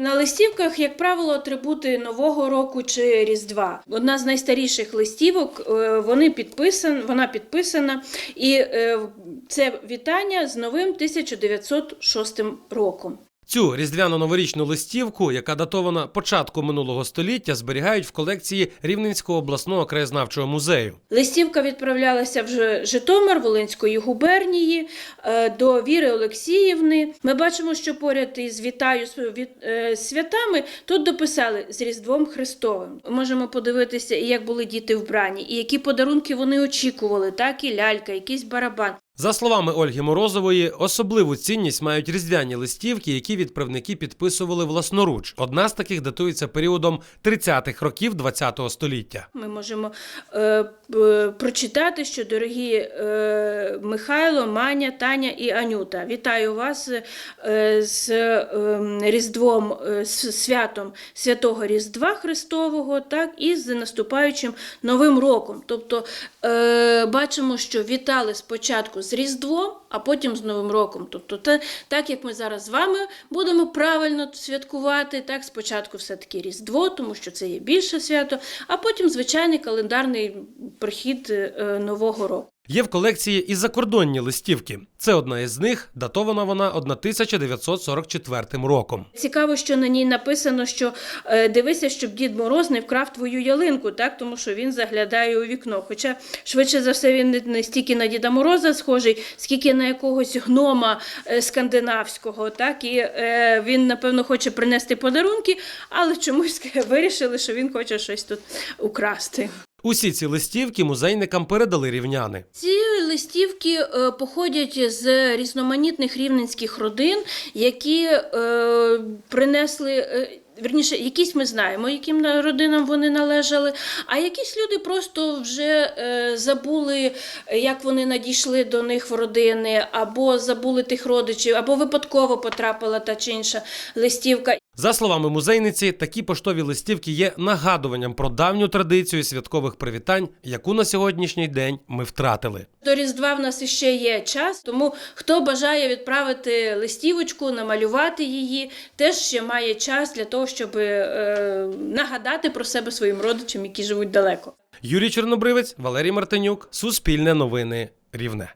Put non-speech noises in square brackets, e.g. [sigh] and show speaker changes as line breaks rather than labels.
На листівках, як правило, атрибути Нового року чи Різдва. Одна з найстаріших листівок, е, вони підписан, вона підписана, і е, це вітання з новим 1906 роком.
Цю різдвяно-новорічну листівку, яка датована початку минулого століття, зберігають в колекції Рівненського обласного краєзнавчого музею.
Листівка відправлялася в Житомир Волинської губернії е, до Віри Олексіївни. Ми бачимо, що поряд із вітаю е, святами тут дописали з Різдвом Христовим. Можемо подивитися, як були діти вбрані, і які подарунки вони очікували, так і лялька, якийсь барабан.
За словами Ольги Морозової, особливу цінність мають різдвяні листівки, які відправники підписували власноруч. Одна з таких датується періодом 30-х років ХХ століття.
Ми можемо е, прочитати, що дорогі е, Михайло, Маня, Таня і Анюта. Вітаю вас е, з е, Різдвом, з святом Святого Різдва Христового, так і з наступаючим Новим роком. Тобто е, бачимо, що вітали спочатку з Різдвом, а потім з Новим роком. Тобто, те, так як ми зараз з вами будемо правильно святкувати, так спочатку все-таки Різдво, тому що це є більше свято, а потім звичайний календарний прихід е, Нового року.
Є в колекції і закордонні листівки. Це одна із них, датована вона 1944 роком.
Цікаво, що на ній написано, що е, дивися, щоб Дід Мороз не вкрав твою ялинку, так тому що він заглядає у вікно. Хоча швидше за все він не- стільки на Діда Мороза схожий, скільки на якогось гнома е, скандинавського. Так і е, він напевно хоче принести подарунки, але чомусь [laughs] вирішили, що він хоче щось тут украсти.
Усі ці листівки музейникам передали рівняни.
Ці листівки е, походять з різноманітних рівненських родин, які е, принесли. е, Вірніше, якісь ми знаємо, яким на- родинам вони належали, а якісь люди просто вже забули, як вони надійшли до них в родини, або забули тих родичів, або випадково потрапила та чи інша листівка.
За словами музейниці, такі поштові листівки є нагадуванням про давню традицію святкових привітань, яку на сьогоднішній день ми втратили.
До Різдва в нас іще є час, тому хто бажає відправити листівочку, намалювати її, теж ще має час для того, щоб е, нагадати про себе своїм родичам, які живуть далеко.
Юрій Чорнобривець, Валерій Мартинюк, Суспільне новини, Рівне.